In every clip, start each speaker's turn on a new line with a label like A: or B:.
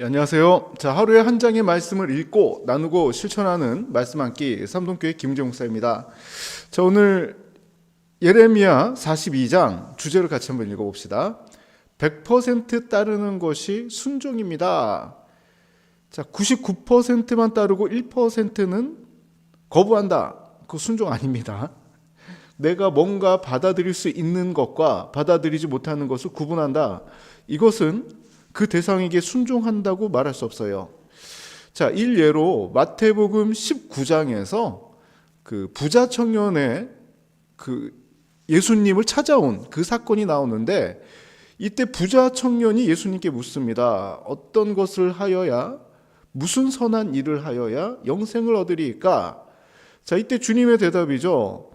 A: 예, 안녕하세요. 자, 하루에 한 장의 말씀을 읽고 나누고 실천하는 말씀 한끼 삼동교회 김정 목사입니다. 자, 오늘 예레미야 42장 주제를 같이 한번 읽어 봅시다. 100% 따르는 것이 순종입니다. 자, 99%만 따르고 1%는 거부한다. 그 순종 아닙니다. 내가 뭔가 받아들일 수 있는 것과 받아들이지 못하는 것을 구분한다. 이것은 그 대상에게 순종한다고 말할 수 없어요. 자, 일예로 마태복음 19장에서 그 부자 청년의 그 예수님을 찾아온 그 사건이 나오는데 이때 부자 청년이 예수님께 묻습니다. 어떤 것을 하여야 무슨 선한 일을 하여야 영생을 얻으리까? 자, 이때 주님의 대답이죠.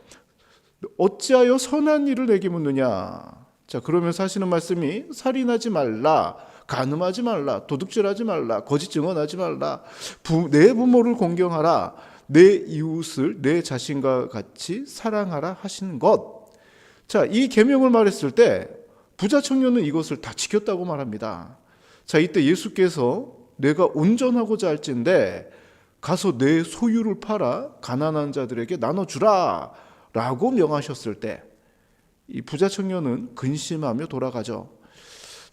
A: 어찌하여 선한 일을 내게 묻느냐? 자, 그러면서 하시는 말씀이 살인하지 말라, 간음하지 말라, 도둑질하지 말라, 거짓 증언하지 말라, 부, 내 부모를 공경하라, 내 이웃을 내 자신과 같이 사랑하라 하시는 것. 자, 이 계명을 말했을 때 부자 청년은 이것을 다 지켰다고 말합니다. 자, 이때 예수께서 내가 온전하고자 할진데 가서 내 소유를 팔아 가난한 자들에게 나눠주라 라고 명하셨을 때 이 부자 청년은 근심하며 돌아가죠.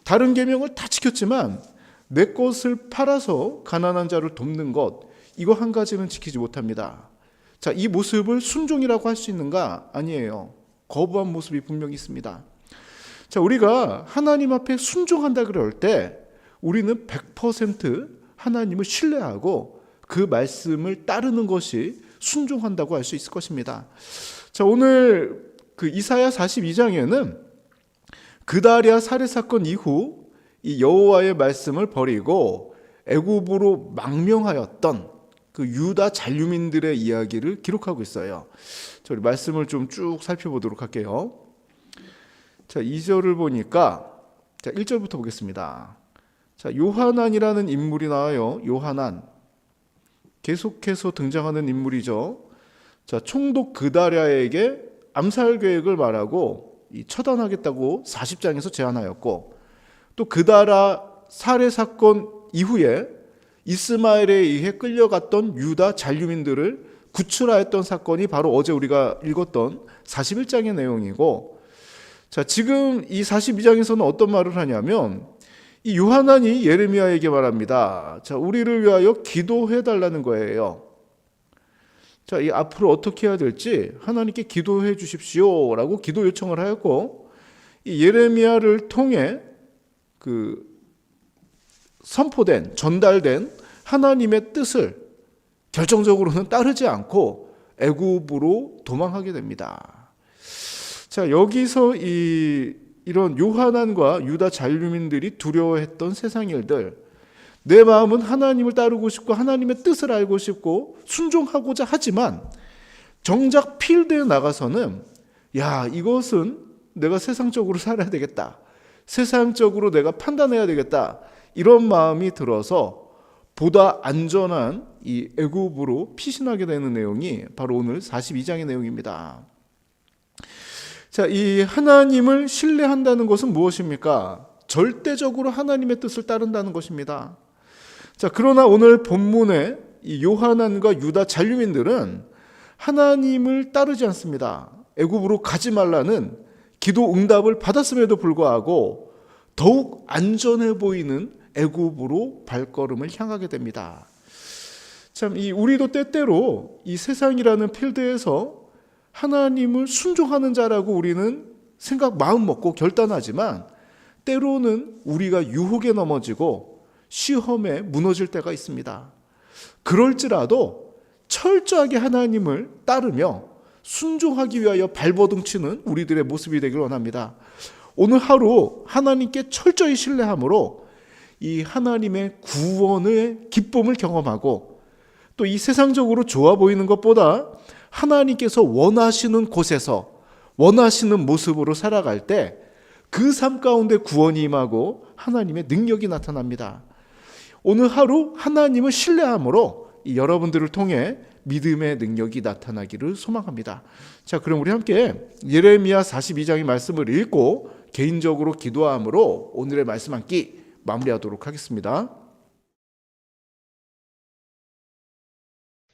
A: 다른 계명을 다 지켰지만 내 것을 팔아서 가난한 자를 돕는 것 이거 한 가지는 지키지 못합니다. 자, 이 모습을 순종이라고 할 수 있는가? 아니에요. 거부한 모습이 분명히 있습니다. 자, 우리가 하나님 앞에 순종한다 그럴 때 우리는 100% 하나님을 신뢰하고 그 말씀을 따르는 것이 순종한다고 할 수 있을 것입니다. 자, 오늘 그 이사야 42장에는 그다리아 살해 사건 이후 이 여호와의 말씀을 버리고 애굽으로 망명하였던 그 유다 잔류민들의 이야기를 기록하고 있어요. 자, 우리 말씀을 좀 쭉 살펴보도록 할게요. 자, 2절을 보니까 자, 1절부터 보겠습니다. 자, 요하난이라는 인물이 나와요. 요하난. 계속해서 등장하는 인물이죠. 자, 총독 그다랴에게 암살 계획을 말하고 이 처단하겠다고 40장에서 제안하였고 또 그다라 살해 사건 이후에 이스마엘에 의해 끌려갔던 유다 잔류민들을 구출하였던 사건이 바로 어제 우리가 읽었던 41장의 내용이고 자, 지금 이 42장에서는 어떤 말을 하냐면 이 요하난이 예레미야에게 말합니다. 자, 우리를 위하여 기도해 달라는 거예요. 자, 이 앞으로 어떻게 해야 될지 하나님께 기도해 주십시오라고 기도 요청을 하였고 이 예레미야를 통해 그 선포된 전달된 하나님의 뜻을 결정적으로는 따르지 않고 애굽으로 도망하게 됩니다. 자, 여기서 이 이런 요한안과 유다 잔류민들이 두려워했던 세상 일들 내 마음은 하나님을 따르고 싶고 하나님의 뜻을 알고 싶고 순종하고자 하지만 정작 필드에 나가서는 야, 이것은 내가 세상적으로 살아야 되겠다. 세상적으로 내가 판단해야 되겠다. 이런 마음이 들어서 보다 안전한 이 애굽으로 피신하게 되는 내용이 바로 오늘 42장의 내용입니다. 자, 이 하나님을 신뢰한다는 것은 무엇입니까? 절대적으로 하나님의 뜻을 따른다는 것입니다. 자, 그러나 오늘 본문의 이 요하난과 유다 잔류민들은 하나님을 따르지 않습니다. 애굽으로 가지 말라는 기도 응답을 받았음에도 불구하고 더욱 안전해 보이는 애굽으로 발걸음을 향하게 됩니다. 참, 이 우리도 때때로 이 세상이라는 필드에서 하나님을 순종하는 자라고 우리는 생각 마음 먹고 결단하지만 때로는 우리가 유혹에 넘어지고 시험에 무너질 때가 있습니다. 그럴지라도 철저하게 하나님을 따르며 순종하기 위하여 발버둥 치는 우리들의 모습이 되길 원합니다. 오늘 하루 하나님께 철저히 신뢰함으로 이 하나님의 구원의 기쁨을 경험하고 또 이 세상적으로 좋아 보이는 것보다 하나님께서 원하시는 곳에서 원하시는 모습으로 살아갈 때 그 삶 가운데 구원이 임하고 하나님의 능력이 나타납니다. 오늘 하루 하나님을 신뢰함으로 여러분들을 통해 믿음의 능력이 나타나기를 소망합니다. 자, 그럼 우리 함께 예레미야 42장의 말씀을 읽고 개인적으로 기도함으로 오늘의 말씀 한 끼 마무리하도록 하겠습니다.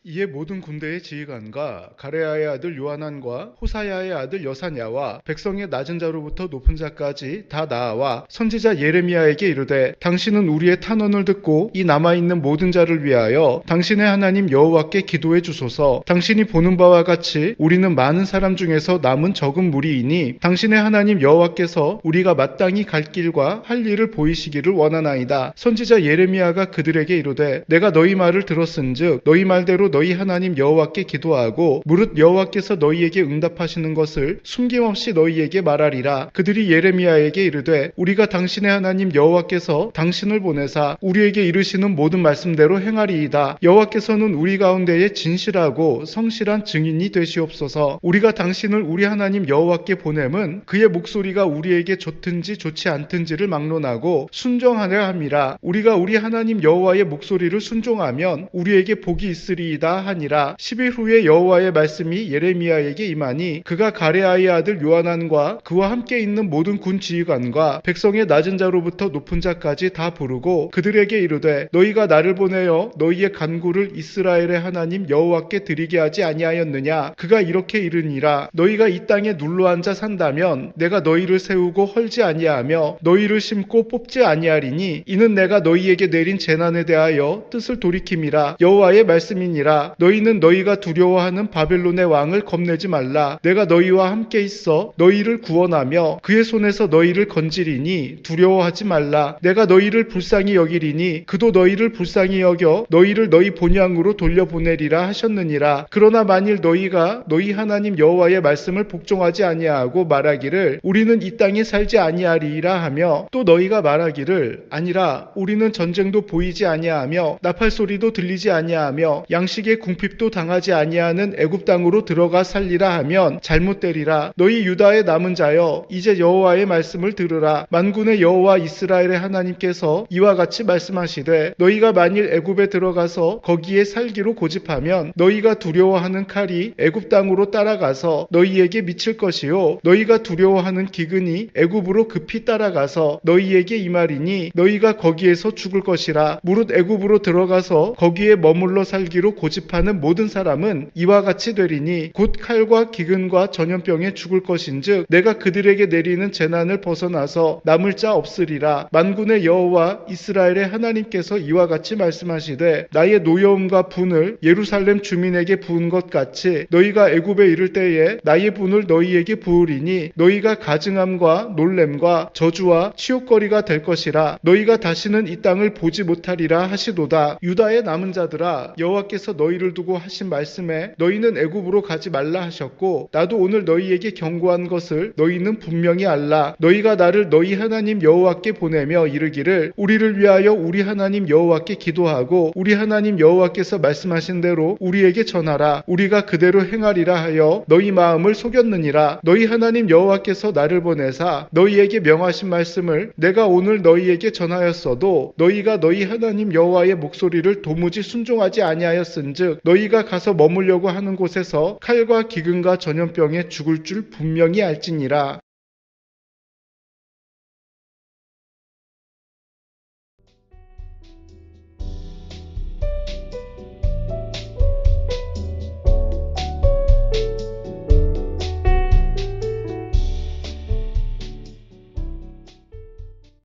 B: 이에 모든 군대의 지휘관과 가레아의 아들 요하난과 호사야의 아들 여사냐와 백성의 낮은 자로부터 높은 자까지 다 나아와 선지자 예레미야에게 이르되 당신은 우리의 탄원을 듣고 이 남아 있는 모든 자를 위하여 당신의 하나님 여호와께 기도해 주소서. 당신이 보는 바와 같이 우리는 많은 사람 중에서 남은 적은 무리이니 당신의 하나님 여호와께서 우리가 마땅히 갈 길과 할 일을 보이시기를 원하나이다. 선지자 예레미야가 그들에게 이르되 내가 너희 말을 들었은즉 너희 말대로 너희 하나님 여호와께 기도하고 무릇 여호와께서 너희에게 응답하시는 것을 숨김없이 너희에게 말하리라. 그들이 예레미야에게 이르되 우리가 당신의 하나님 여호와께서 당신을 보내사 우리에게 이르시는 모든 말씀대로 행하리이다. 여호와께서는 우리 가운데에 진실하고 성실한 증인이 되시옵소서. 우리가 당신을 우리 하나님 여호와께 보냄은 그의 목소리가 우리에게 좋든지 좋지 않든지를 막론하고 순종하려 함이라. 우리가 우리 하나님 여호와의 목소리를 순종하면 우리에게 복이 있으리이다 하니라. 10일 후에 여호와의 말씀이 예레미야에게 임하니 그가 가레아의 아들 요하난과 그와 함께 있는 모든 군 지휘관과 백성의 낮은 자로부터 높은 자까지 다 부르고 그들에게 이르되 너희가 나를 보내어 너희의 간구를 이스라엘의 하나님 여호와께 드리게 하지 아니하였느냐? 그가 이렇게 이르니라. 너희가 이 땅에 눌러 앉아 산다면 내가 너희를 세우고 헐지 아니하며 너희를 심고 뽑지 아니하리니 이는 내가 너희에게 내린 재난에 대하여 뜻을 돌이킴이라. 여호와의 말씀이니라 너희는 너희가 두려워하는 바벨론의 왕을 겁내지 말라. 내가 너희와 함께 있어 너희를 구원하며 그의 손에서 너희를 건지리니 두려워하지 말라. 내가 너희를 불쌍히 여기리니 그도 너희를 불쌍히 여겨 너희를 너희 본향으로 돌려보내리라 하셨느니라. 그러나 만일 너희가 너희 하나님 여호와의 말씀을 복종하지 아니하고 말하기를 우리는 이 땅에 살지 아니하리라 하며 또 너희가 말하기를 아니라 우리는 전쟁도 보이지 아니하며 나팔 소리도 들리지 아니하며 양식 의 궁핍도 당하지 아니하는 애굽 땅으로 들어가 살리라 하면 잘못되리라. 너희 유다의 남은 자여 이제 여호와의 말씀을 들으라. 만군의 여호와 이스라엘의 하나님께서 이와 같이 말씀하시되 너희가 만일 애굽에 들어가서 거기에 살기로 고집하면 너희가 두려워하는 칼이 애굽 땅으로 따라가서 너희에게 미칠 것이요. 너희가 두려워하는 기근이 애굽으로 급히 따라가서 너희에게 임하리니 너희가 거기에서 죽을 것이라. 무릇 애굽으로 들어가서 거기에 머물러 살기로 고집 하는 모든 사람은 이와 같이 되리니 곧 칼과 기근과 전염병에 죽을 것인즉 내가 그들에게 내리는 재난을 벗어나서 남을 자 없으리라. 만군의 여호와 이스라엘의 하나님께서 이와 같이 말씀하시되 나의 노여움과 분을 예루살렘 주민에게 부은 것 같이 너희가 애굽에 이를 때에 나의 분을 너희에게 부으리니 너희가 가증함과 놀램과 저주와 치욕거리가 될 것이라. 너희가 다시는 이 땅을 보지 못하리라 하시도다. 유다의 남은 자들아 여호와께서 너희를 두고 하신 말씀에 너희는 애굽으로 가지 말라 하셨고 나도 오늘 너희에게 경고한 것을 너희는 분명히 알라. 너희가 나를 너희 하나님 여호와께 보내며 이르기를 우리를 위하여 우리 하나님 여호와께 기도하고 우리 하나님 여호와께서 말씀하신 대로 우리에게 전하라. 우리가 그대로 행하리라 하여 너희 마음을 속였느니라. 너희 하나님 여호와께서 나를 보내사 너희에게 명하신 말씀을 내가 오늘 너희에게 전하였어도 너희가 너희 하나님 여호와의 목소리를 도무지 순종하지 아니 하였은즉 너희가 가서 머물려고 하는 곳에서 칼과 기근과 전염병에 죽을 줄 분명히 알지니라